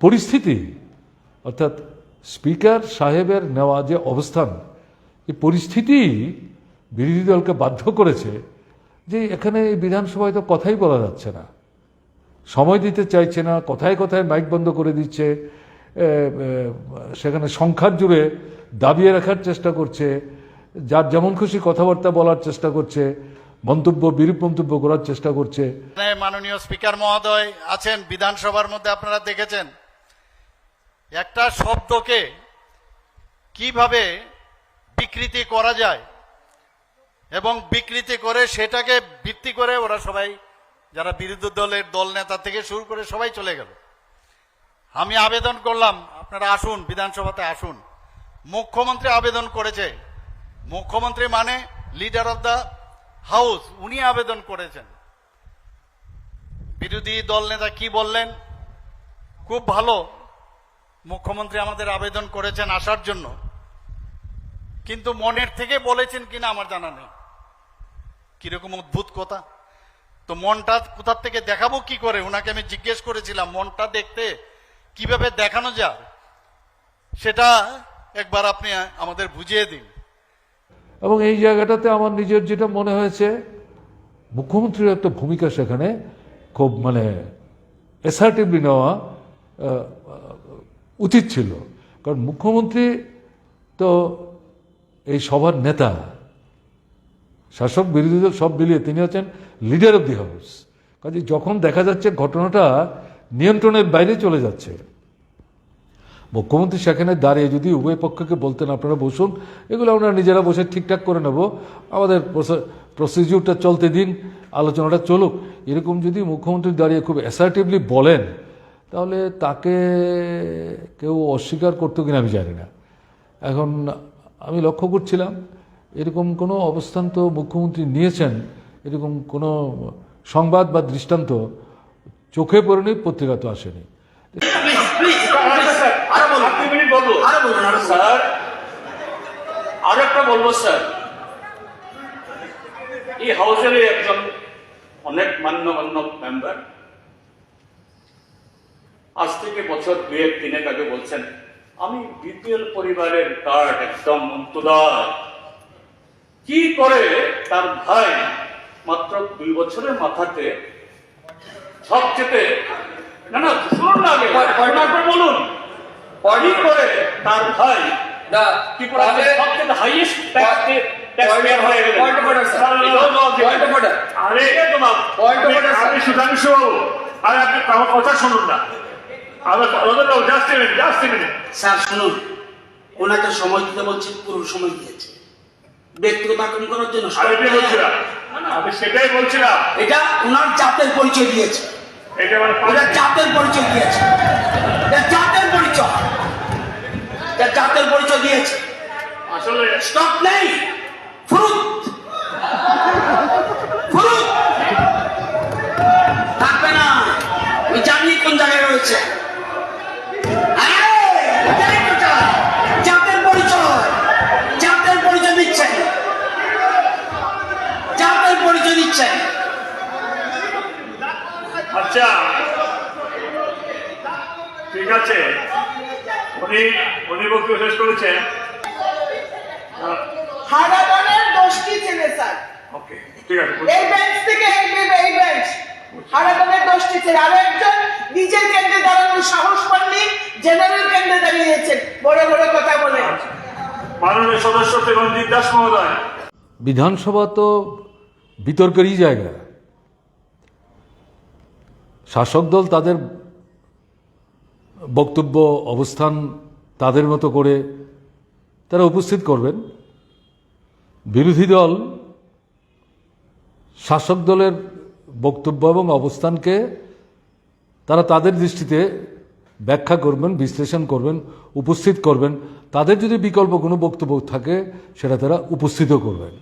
পরিস্থিতি, অর্থাৎ স্পিকার সাহেবের নেওয়া যে অবস্থান, এই পরিস্থিতি বিরোধী দলকে বাধ্য করেছে যে এখানে এই বিধানসভায় তো কথাই বলা যাচ্ছে না। সময় দিতে চাইছে না, কথায় কথায় মাইক বন্ধ করে দিচ্ছে সেখানে সংখ্যার জুড়ে দাবিয়ে রাখার চেষ্টা করছে, যার যেমন খুশি কথাবার্তা বলার চেষ্টা করছে, মন্তব্য, বিরূপ মন্তব্য করার চেষ্টা করছে। মাননীয় স্পিকার মহোদয়, আছেন বিধানসভার মধ্যে আপনারা দেখেছেন। একটা শব্দকে কীভাবে বিকৃতি করা যায় এবং বিকৃতি করে সেটাকে ভিত্তি করে ওরা সবাই, যারা বিরোধী দলের দল নেতা থেকে শুরু করে সবাই চলে গেল। আমি আবেদন করলাম, আপনারা আসুন, বিধানসভাতে আসুন। মুখ্যমন্ত্রী আবেদন করেছে। মুখ্যমন্ত্রী মানে লিডার অফ দ্য হাউস, উনি আবেদন করেছেন। বিরোধী দল নেতা কি বললেন? খুব ভালো। মুখ্যমন্ত্রী আমাদের আবেদন করেছেন আসার জন্য। কিন্তু মনের থেকে বলেছেন কিনা আমার জানা নেই। কীরকম অদ্ভুত কথা। তো মনটা কোথার থেকে দেখাবো কি করে? ওনাকে আমি জিজ্ঞেস করেছিলাম, মনটা দেখতে কীভাবে দেখানো যায়? সেটা একবার আপনি আমাদের বুঝিয়ে দিন। এবং এই জায়গাটাতে আমার নিজের যেটা মনে হয়েছে, মুখ্যমন্ত্রীর একটা ভূমিকা সেখানে খুব মানে অ্যাসার্টিভলি নেওয়া উচিত ছিল। কারণ মুখ্যমন্ত্রী তো এই সভার নেতা শাসক বিরোধী দল সব মিলিয়ে তিনি হচ্ছেন লিডার অব দি হাউস কাজে যখন দেখা যাচ্ছে ঘটনাটা নিয়ন্ত্রণের বাইরে চলে যাচ্ছে, মুখ্যমন্ত্রী সেখানে দাঁড়িয়ে যদি উভয় পক্ষকে বলতেন, আপনারা বসুন, এগুলো আমরা নিজেরা বসে ঠিকঠাক করে নেব। আমাদের প্রসিডিউরটা চলতে দিন, আলোচনাটা চলুক। এরকম যদি মুখ্যমন্ত্রী দাঁড়িয়ে খুব অ্যাসার্টিভলি বলেন, তাহলে তাকে কেউ অস্বীকার করতো কিনা আমি জানি না। এখন আমি লক্ষ্য করছিলাম, এরকম কোনো অবস্থান তো মুখ্যমন্ত্রী নিয়েছেন, এরকম কোনো সংবাদ বা দৃষ্টান্ত চোখে পড়েনি, পত্রিকা তো আসেনি। আরও একটা বলব স্যার। এই হাউসের একজন অনেক মান্যগণ্য মেম্বার আজ থেকে বছর দুয়েক তিনেক আগে বলছেন আমি বিপিএল পরিবারের কার্ড একদম অন্তদার কি করে তার ভাই মাত্র দুই বছরের মাথাতে সবচেয়ে না না শুনুন আগে। বলুন কি করে তার ভাই না, ত্রিপুরা তাহলে- সবচেয়ে হাইয়েস্ট. আরে. আপনি সুধাংশু আরে আপনি কথা শুনুন না। স্যার শুনুন। ওনাকে সময় দিতে বলছি পুরো সময় দিয়েছে। ব্যক্তিগত আক্রমণ করার জন্য আমি সেটাই বলছিলাম। এটা ওনার জাতের পরিচয় দিয়েছে। এটা মানে জাতের পরিচয় দিয়েছে। এটা জাতের পরিচয়। এটা জাতের পরিচয় দিয়েছে। আসলে স্টক নেই ফুরুত ফুরুত থাকবে না। আমি জানি কোন জায়গায় রয়েছে আরে, এটাই তো চাই। জাতের পরিচয় জাতের পরিচয় দিচ্ছেন জাতের আচ্ছা। ঠিক আছে। উনি উনি বক্তব্য শেষ করেছেন। হারাগনের দোষটি ছেলে স্যার। ওকে ঠিক আছে এই বেঞ্চ থেকে এই বে- এই বেঞ্চ হারাগনের দোষটি ছেলে আরও একজন নিজের কেন্দ্রে দাঁড়ানোর সাহস পাননি জেনারেল কেন্দ্রে দাঁড়িয়েছেন। বড় বড় কথা বলে। মাননীয় সদস্য রঞ্জিত দাস মহোদয়। বিধানসভা তো বিতর্কেরই জায়গা। শাসক দল তাদের বক্তব্য, অবস্থান তাদের মতো করে তারা উপস্থিত করবেন। বিরোধী দল শাসক দলের বক্তব্য এবং অবস্থানকে তারা তাদের দৃষ্টিতে ব্যাখ্যা করবেন, বিশ্লেষণ করবেন, উপস্থিত করবেন। তাদের যদি বিকল্প কোনো বক্তব্য থাকে, সেটা তারা উপস্থিত করবেন।